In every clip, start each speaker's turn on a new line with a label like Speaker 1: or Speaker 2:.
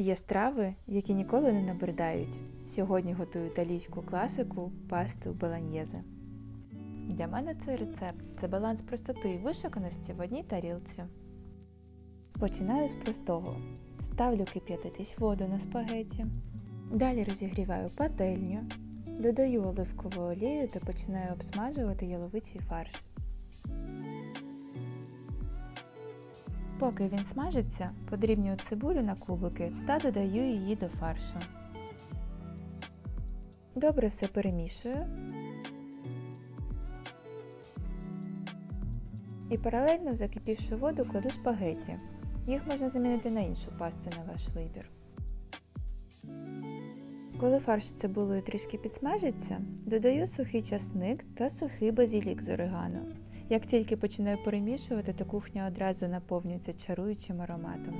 Speaker 1: Є страви, які ніколи не набридають. Сьогодні готую італійську класику пасту болоньєзе. Для мене цей рецепт це баланс простоти і вишуканості в одній тарілці. Починаю з простого. Ставлю кип'ятитись воду на спагеті. Далі розігріваю пательню, додаю оливкову олію та починаю обсмажувати яловичий фарш. Поки він смажиться, подрібнюю цибулю на кубики та додаю її до фаршу. Добре все перемішую. І паралельно в закипівшу воду кладу спагеті. Їх можна замінити на іншу пасту на ваш вибір. Коли фарш з цибулею трішки підсмажиться, додаю сухий часник та сухий базілік з орегано. Як тільки починаю перемішувати, то кухня одразу наповнюється чаруючим ароматом.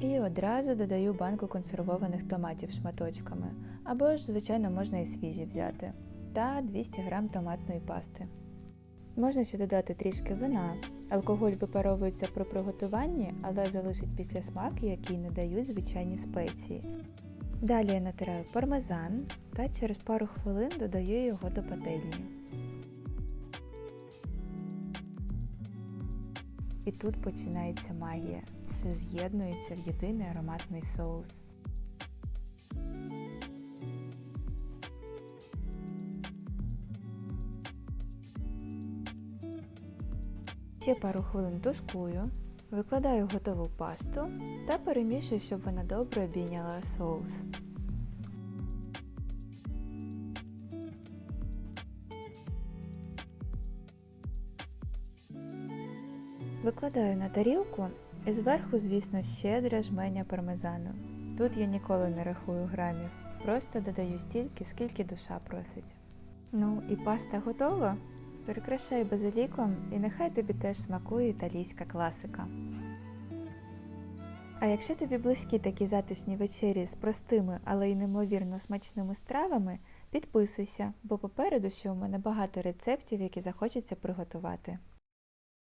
Speaker 1: І одразу додаю банку консервованих томатів шматочками, або ж, звичайно, можна і свіжі взяти, та 200 г томатної пасти. Можна ще додати трішки вина. Алкоголь випаровується при приготуванні, але залишить після смак, який не дають звичайні спеції. Далі я натираю пармезан та через пару хвилин додаю його до пательні. І тут починається магія. Все з'єднується в єдиний ароматний соус. Ще пару хвилин тушкую, викладаю готову пасту та перемішую, щоб вона добре обійняла соус. Викладаю на тарілку і зверху, звісно, щедре жменя пармезану. Тут я ніколи не рахую грамів, просто додаю стільки, скільки душа просить. Ну і паста готова. Перекрашай базиліком і нехай тобі теж смакує італійська класика. А якщо тобі близькі такі затишні вечері з простими, але й неймовірно смачними стравами, підписуйся, бо попереду ще у мене багато рецептів, які захочеться приготувати.